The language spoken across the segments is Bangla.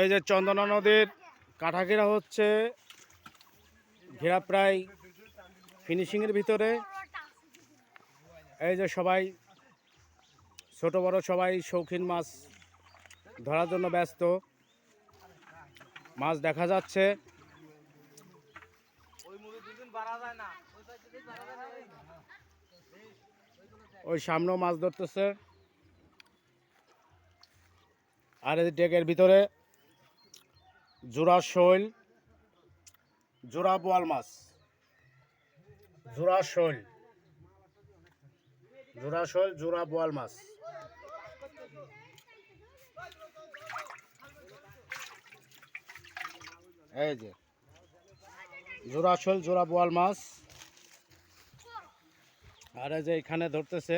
এই যে চন্দনা নদীর কাঠা ঘেরা হচ্ছে, ঘেরা প্রায় ফিনিশিংয়ের ভিতরে। এই যে সবাই, ছোট বড় সবাই শৌখিন মাছ ধরার জন্য ব্যস্ত। মাছ দেখা যাচ্ছে। ওই সামনেও মাছ ধরতেছে। আর এই ডেকের ভিতরে জোড়া শৈল, জোড়া বোয়াল মাছ। জোড়া শৈল জোড়া শৈল, জোড়া বোয়াল মাছ। এই যে, জোড়া শৈল, জোড়া বোয়াল মাছ। আর এই যে এখানে ধরতেছে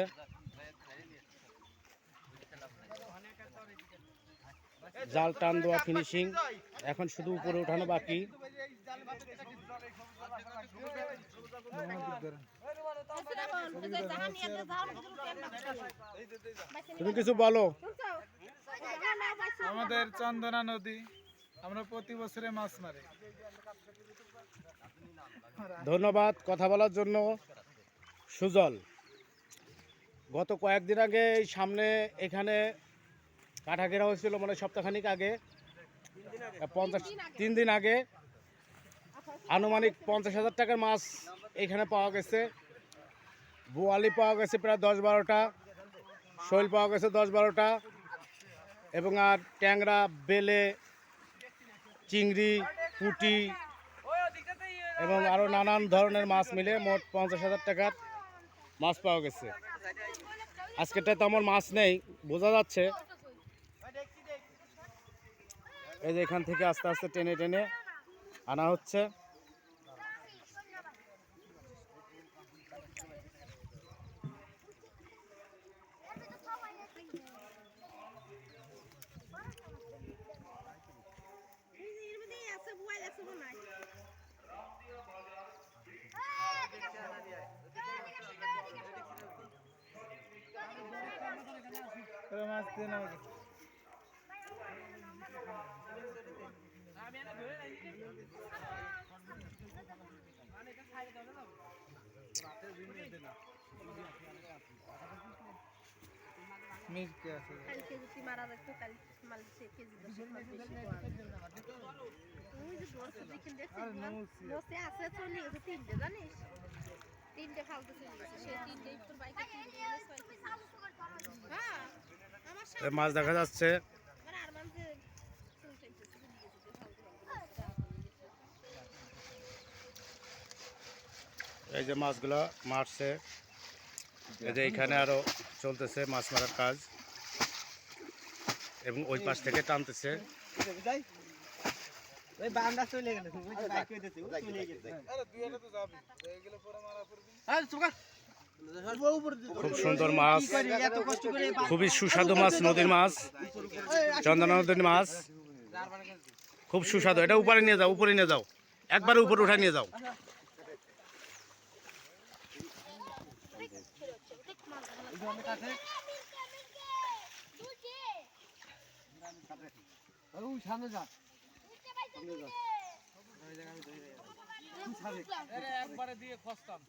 জাল টান দেওয়া ফিনিশিং এখন শুধু উপরে ওঠানো বাকি। তুমি কিছু বলো। আমাদের চন্দনা নদী আমরা প্রতি বছরে মাছ মারি। ধন্যবাদ কথা বলার জন্য সুজল। গত কয়েকদিন আগে সামনে এখানে কাঠা ঘেরা হয়েছিল মানে সপ্তাহখানিক আগে পঞ্চাশ, তিন দিন আগে। আনুমানিক পঞ্চাশ হাজার টাকার মাছ এখানে পাওয়া গেছে। বোয়ালি পাওয়া গেছে প্রায় দশ বারোটা, শৈল পাওয়া গেছে দশ বারোটা, এবং আর ট্যাংরা, বেলে, চিংড়ি, পুঁটি, এবং আরও নানান ধরনের মাছ মিলে মোট পঞ্চাশ হাজার টাকার মাছ পাওয়া গেছে। আজকেরটা আমার মাছ নেই, বোঝা যাচ্ছে। এই যে এখান থেকে আস্তে আস্তে টেনে টেনে আনা হচ্ছে। মাছ দিয়ে নেওয়া গেছে। মিরকে আছে কেজি আছে তিনটে জানিস তিনটে ফালতু চলে গেছে সে তিনটে মাছ দেখা যাচ্ছে মানে আর মান যে চলতে চলে গেছে যে ফালতু এই যে মাছগুলো মারছে। এই যে এখানে আরও চলতেছে মাছ মারার কাজ। এবং ওই পাশ থেকে টানতেছে। খুব সুন্দর মাছ। খুবই সুস্বাদু মাছ নদীর মাছ চন্দনা নদীর মাছ। খুব সুস্বাদু। এটা উপরে নিয়ে যাও উপরে নিয়ে যাও। একবারে উপরে উঠে নিয়ে যাও। ওই সামনে যা। একবারে দিয়ে খসতাম